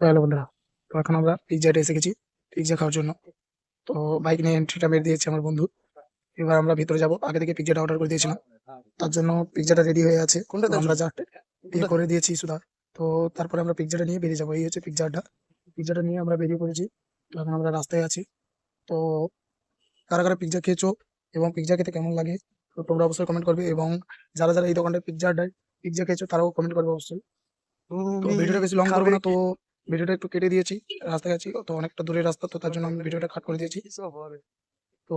Hello বন্ধুরা। তো এখন আমরা পিৎজাটা এসে গেছি পিৎজা খাওয়ার জন্য। তো বাইক নিয়ে এন্ট্রিটা মেরে দিয়েছে আমার বন্ধু। এবার আমরা ভিতরে যাব। আগে থেকে পিৎজাটা অর্ডার করে দিয়েছিলাম। তার জন্য পিৎজাটা রেডি হয়ে আছে। কোনটা আমরা যা পে করে দিয়েছি সুধা তো তারপরে আমরা পিৎজাটা নিয়ে বেরিয়ে যাব। এই হচ্ছে পিৎজাটা পিৎজাটা নিয়ে আমরা বেরিয়ে পড়েছি। তো এখন আমরা রাস্তায় আছি। তো কারা কারা পিৎজা খেয়েছো এবং পিৎজা খেতে কেমন লাগে তো তোমরা অবশ্যই কমেন্ট করবে এবং যারা যারা এই দোকানটায় পিৎজাটা পিৎজা খেয়েছো তারাও কমেন্ট করবে অবশ্যই। তো ভিডিওটা বেশি লং করব না তো ভিডিওটা একটু কেটে দিয়েছি রাস্তায় আছি তো অনেকটা দূরের রাস্তা তো তার জন্য আমি ভিডিওটা কাট করে দিয়েছি। তো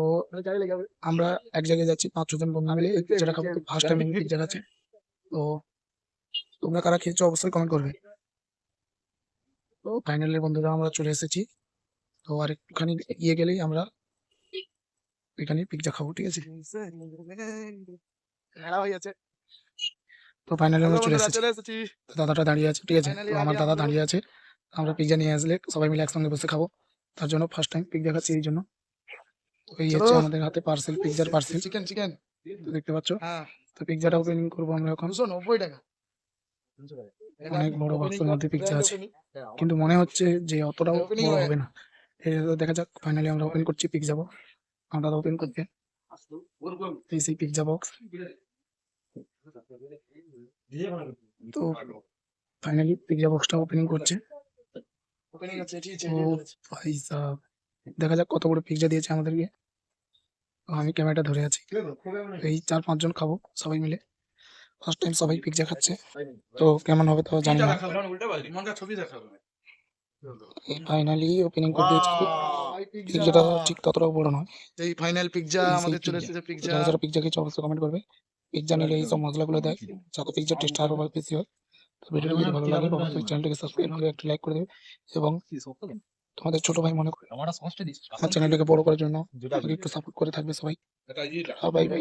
আমরা এক জায়গায় যাচ্ছি পাঁচ ছজন বন্ধু মিলে পিৎজাটা খাব ফার্স্ট টাইম পিৎজা খাচ্ছি তো তোমরা কারা খেয়েছো অবশ্যই কমেন্ট করবে। তো ফাইনালি বন্ধুরা আমরা চলে এসেছি। তো আর একটুখানি এগিয়ে গেলেই আমরা এখানে পিৎজা খাব ঠিক আছে? তো ফাইনালি আমরা চলে এসেছি। তো দাদাটা দাঁড়িয়ে আছে ঠিক আছে? তো আমার দাদা দাঁড়িয়ে আছে। আমরা পিৎজা নিয়ে আসলে সবাই মিলে একসঙ্গে বসে খাব। তার জন্য ফার্স্ট টাইম পিৎজা খাচ্ছি এই জন্য। এই হচ্ছে আমাদের হাতে পার্সেল পিৎজার পার্সেল চিকেন চিকেন দেখতে পাচ্ছ? তো পিৎজাটা ওপেনিং করব আমরা এখন। নব্বই টাকা। অনেক বড় বক্সের মধ্যে পিৎজা আছে। কিন্তু মনে হচ্ছে যে অতটাও বড় হবে না। দেখা যাক ফাইনালি আমরা ওপেন করছি পিৎজা বক্স আমরা ওপেন করতে। এই সেই পিৎজা বক্স তো ফাইনালি পিৎজা বক্সটা ওপেনিং করছে। ও ভাই সাহেব দেখা যাক কত বড় পিৎজা দিয়েছে আমাদেরকে। আমি ক্যামেরাটা ধরে আছি। এই চার পাঁচজন খাব সবাই মিলে। ফার্স্ট টাইম সবাই পিৎজা খাচ্ছে। তো কেমন হবে তো জানি না। ফাইনালি ওপেনিং করে দিয়েছি। পিৎজাটা ঠিক ততটাও বড় নয়। এই ফাইনাল পিৎজা আমাদের চলে। এসেছে তো পিৎজা যারা পিৎজা খেয়েছে অবশ্যই কমেন্ট করবে। পিৎজা নিলে এই সব মশলাগুলো দেয় যাতে পিকচার টেস্ট আরও বেশি হয়। তো ভিডিওটা যদি ভালো লাগে অবশ্যই চ্যানেলটাকে সাবস্ক্রাইব করে একটা লাইক করে দেবে। এবং তোমাদের ছোট ভাই মনে করে আমার চ্যানেলটাকে বড় করার জন্য একটু সাপোর্ট করে থাকবে সবাই। Bye bye